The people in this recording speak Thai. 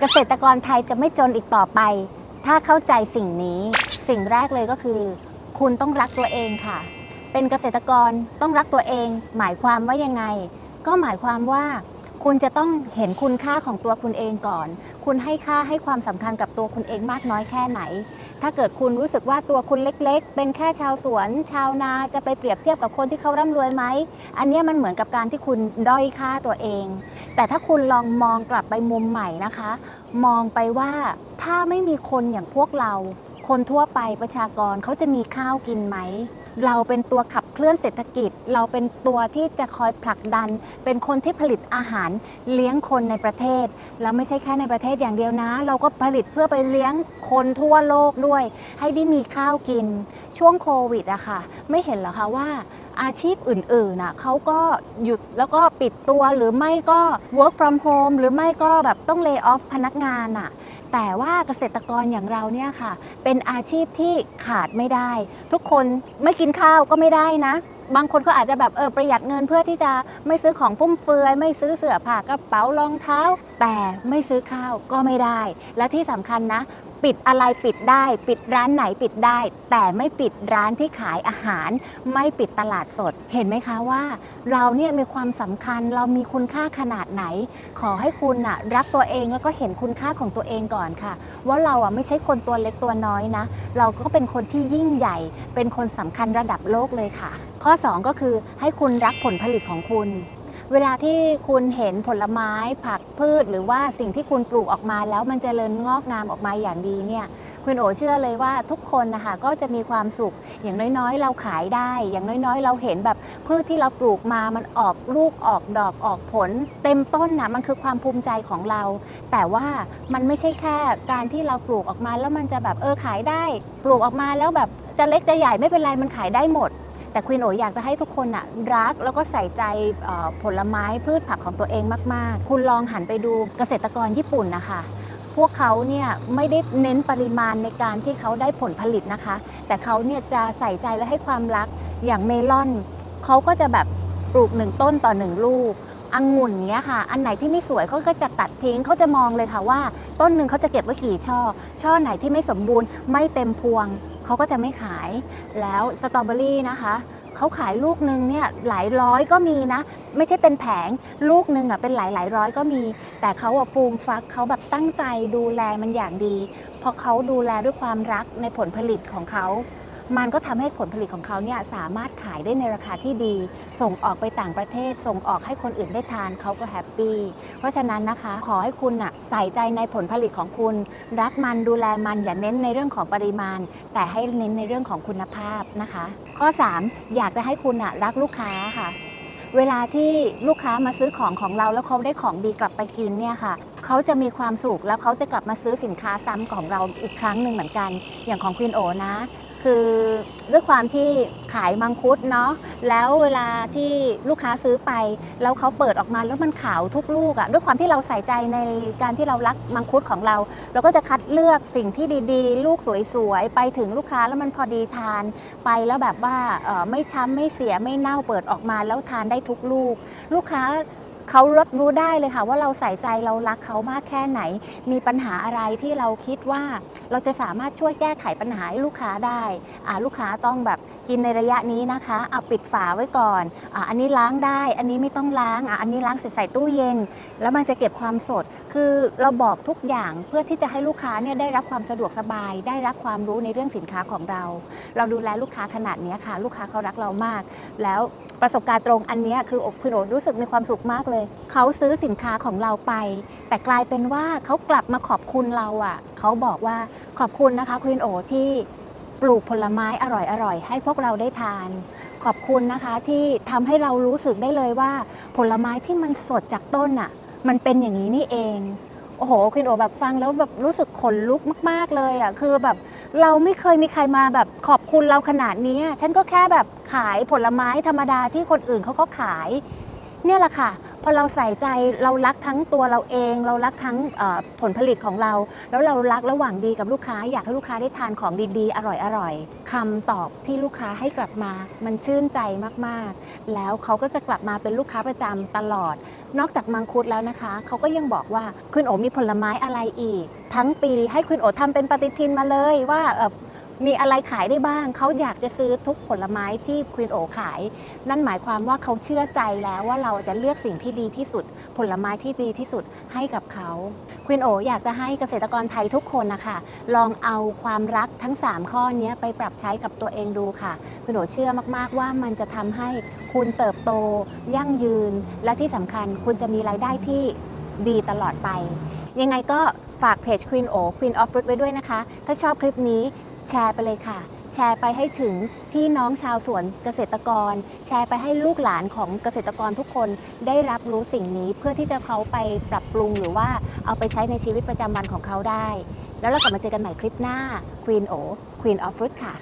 เกษตรกรไทยจะไม่จนอีกต่อไป ถ้าเข้าใจสิ่งนี้ สิ่งแรกเลยก็คือ คุณต้องรักตัวเองค่ะ เป็นเกษตรกรต้องรักตัวเอง หมายความว่ายังไง ก็หมายความว่า คุณจะต้องเห็นคุณค่าของตัวคุณเองก่อน คุณให้ค่าให้ความสำคัญกับตัวคุณเองมากน้อยแค่ไหน ถ้าเกิดคุณรู้สึกว่าตัวคุณเล็ก ๆ เป็นแค่ชาวสวน ชาวนาจะไปเปรียบเทียบกับคนที่เขาร่ำรวยไหม อันนี้มันเหมือนกับการที่คุณด้อยค่าตัวเอง แต่ถ้าคุณลองมองกลับไปมุมใหม่นะคะ มองไปว่าถ้าไม่มีคนอย่างพวกเรา คนทั่วไปประชากรเขาจะมีข้าวกินไหม เราเป็นตัวขับเคลื่อนเศรษฐกิจ เราเป็นตัวที่จะคอยผลักดัน เป็นคนที่ผลิตอาหารเลี้ยงคนในประเทศ แล้วไม่ใช่แค่ในประเทศอย่างเดียวนะ เราก็ผลิตเพื่อไปเลี้ยงคนทั่วโลกด้วย ให้ได้มีข้าวกิน ช่วงโควิดอะค่ะ ไม่เห็นเหรอคะว่าอาชีพอื่นๆน่ะเขาก็หยุดแล้วก็ปิดตัวหรือไม่ก็ work from home หรือไม่ก็แบบต้อง lay off พนักงานน่ะ แต่ว่าเกษตรกรอย่างเราเนี่ยค่ะ เป็นอาชีพที่ขาดไม่ได้ ทุกคนไม่กินข้าวก็ไม่ได้นะ บางคนก็อาจจะแบบเออประหยัดเงินเพื่อที่จะไม่ซื้อของฟุ่มเฟือย ไม่ซื้อเสื้อผ้ากระเป๋ารองเท้า แต่ไม่ซื้อข้าวก็ไม่ได้ และที่สำคัญนะ ปิดอะไรปิดได้ ปิดร้านไหนปิดได้ แต่ไม่ปิดร้านที่ขายอาหาร ไม่ปิดตลาดสด เห็นไหมคะว่า เราเนี่ยมีความสำคัญเรามีคุณค่าขนาดไหน ขอให้คุณน่ะรักตัวเองแล้วก็เห็นคุณค่าของตัวเองก่อนค่ะ ว่าเราอะไม่ใช่คนตัวเล็กตัวน้อยนะ เราก็เป็นคนที่ยิ่งใหญ่ เป็นคนสำคัญระดับโลกเลยค่ะ ข้อ 2 ก็คือให้คุณรักผลผลิตของคุณ เวลาที่คุณเห็นผลไม้ผักพืช หรือว่าสิ่งที่คุณปลูกออกมาแล้วมันจเจริญงอกงามออกมาอย่างดีเนี่ยคุณโอเชื่อเลยว่าทุกคนนะคะก็จะมีความสุขอย่างน้อยๆ เราขายได้ อย่างน้อยๆ เราเห็นแบบพืชที่เราปลูกมามันออกลูกออกดอกออกผล เต็มต้นนะมันคือความภูมิใจของเรา แต่ว่ามันไม่ใช่แค่การที่เราปลูกออกมาแล้วมันจะแบบเออขายได้ ปลูกออกมาแล้วแบบจะเล็กจะใหญ่ไม่เป็นไรมันขายได้หมด แต่ควีนโออยากจะให้ทุกคนน่ะรักแล้วก็ใส่ใจผลไม้พืชผักของตัวเองมาก ๆ คุณลองหันไปดูเกษตรกรญี่ปุ่นนะคะ พวกเขาเนี่ยไม่ได้เน้นปริมาณในการที่เขาได้ผลผลิตนะคะ แต่เขาเนี่ยจะใส่ใจและให้ความรักอย่างเมลอนเขาก็จะแบบปลูกหนึ่งต้นต่อหนึ่งลูกองุ่นเนี้ยค่ะ อันไหนที่ไม่สวยเขาก็จะตัดทิ้งเขาจะมองเลยค่ะว่า ต้นหนึ่งเขาจะเก็บไว้กี่ช่อ ช่อไหนที่ไม่สมบูรณ์ไม่เต็มพวง เขาก็จะไม่ขายแล้วสตรอเบอรี่นะคะเขาขายลูกหนึ่งเนี่ยหลายร้อยก็มีนะ ไม่ใช่เป็นแผงลูกหนึ่งอะเป็นหลายหลายร้อยก็มี แต่เขาอะฟูมฟักเขาแบบตั้งใจดูแลมันอย่างดีพอเขาดูแลด้วยความรักในผลผลิตของเขา มันก็ทำให้ผลผลิตของเขาเนี่ยสามารถขายได้ในราคาที่ดี ส่งออกไปต่างประเทศ ส่งออกให้คนอื่นได้ทานเขาก็แฮปปี้ เพราะฉะนั้นนะคะขอให้คุณน่ะใส่ใจในผลผลิตของคุณ รักมันดูแลมันอย่าเน้นในเรื่องของปริมาณ แต่ให้เน้นในเรื่องของคุณภาพนะคะ ข้อ 3 อยากจะให้คุณน่ะรักลูกค้าค่ะเวลาที่ลูกค้ามาซื้อของของเราแล้วเขาได้ของดีกลับไปกินเนี่ยค่ะเขาจะมีความสุขแล้วเขาจะกลับมาซื้อสินค้าซ้ำของเราอีกครั้งหนึ่งเหมือนกัน อย่างของควีนโอนะ คือด้วยความที่ขายมังคุดเนาะแล้วเวลาที่ลูกค้าซื้อไป แล้วเขาเปิดออกมาแล้วมันขาวทุกลูกอะด้วยความที่เราใส่ใจในการที่เรารักมังคุดของเรา เราก็จะคัดเลือกสิ่งที่ดีๆ ลูกสวยๆ ไปถึงลูกค้าแล้วมันพอดีทานไปแล้วแบบว่าไม่ช้ำไม่เสียไม่เน่าเปิดออกมาแล้วทานได้ทุกลูก ลูกค้า เขารับรู้ได้เลยค่ะ ว่าเราใส่ใจเรารักเขามากแค่ไหน มีปัญหาอะไรที่เราคิดว่าเราจะสามารถช่วยแก้ไขปัญหาให้ลูกค้าได้ลูกค้าต้องแบบกินในระยะนี้นะคะเอาปิดฝาไว้ก่อนออันนี้ล้างได้ อันนี้ไม่ต้องล้างออันนี้ล้างเสร็จใส่ตู้เย็น แล้วมันจะเก็บความสด คือเราบอกทุกอย่างเพื่อที่จะให้ลูกค้าเนี่ยได้รับความสะดวกสบาย ได้รับความรู้ในเรื่องสินค้าของเรา เราดูแลลูกค้าขนาดนี้ค่ะ ลูกค้าเขารักเรามาก แล้ว ประสบการณ์ตรงอันนี้คือคุณโอรู้สึกมีความสุขมากเลย เขาซื้อสินค้าของเราไป แต่กลายเป็นว่าเขากลับมาขอบคุณเราอะ เขาบอกว่าขอบคุณนะคะคุณโอที่ปลูกผลไม้อร่อยๆให้พวกเราได้ทาน ขอบคุณนะคะที่ทำให้เรารู้สึกได้เลยว่า ผลไม้ที่มันสดจากต้นอะ มันเป็นอย่างนี้นี่เองโอ้โหคุณโอแบบฟังแล้วแบบรู้สึกขนลุกมาก ๆเลยอะคือแบบ เราไม่เคยมีใครมาแบบขอบคุณเราขนาดนี้ ฉันก็แค่แบบขายผลไม้ธรรมดาที่คนอื่นเขาก็ขาย เนี่ยแหละค่ะ พอเราใส่ใจเรารักทั้งตัวเราเอง เรารักทั้งผลผลิตของเรา แล้วเรารักระหว่างดีกับลูกค้า อยากให้ลูกค้าได้ทานของดีๆ อร่อยๆคำตอบที่ลูกค้าให้กลับมา มันชื่นใจมากๆ แล้วเขาก็จะกลับมาเป็นลูกค้าประจำตลอด นอกจากมังคุดแล้วนะคะ เขาก็ยังบอกว่าคุณโอมีผลไม้อะไรอีก ทั้งปีให้คุณโอทำเป็นปฏิทินมาเลยว่ามีอะไรขายได้บ้าง เขาอยากจะซื้อทุกผลไม้ที่คุณโอขาย นั่นหมายความว่าเขาเชื่อใจแล้วว่าเราจะเลือกสิ่งที่ดีที่สุด ผลไม้ที่ดีที่สุดให้กับเขาควินโออยากจะให้เกษตรกรไทยทุกคนนะคะ ลองเอาความรักทั้ง 3 ข้อนี้ไปปรับใช้กับตัวเองดูค่ะคุณโอเชื่อมากๆว่ามันจะทำให้คุณเติบโต ยั่งยืน และที่สำคัญคุณจะมีรายได้ที่ดีตลอดไป ยังไงก็ ฝากเพจ Queen O Queen of Fruit ไว้ด้วยนะคะ ถ้าชอบคลิปนี้แชร์ไปเลยค่ะ แชร์ไปให้ถึงพี่น้องชาวสวนเกษตรกร แชร์ไปให้ลูกหลานของเกษตรกรทุกคนได้รับรู้สิ่งนี้เพื่อที่จะเขาไปปรับปรุงหรือว่าเอาไปใช้ในชีวิตประจำวันของเขาได้ แล้วเรากลับมาเจอกันใหม่คลิปหน้า Queen O Queen of Fruit ค่ะ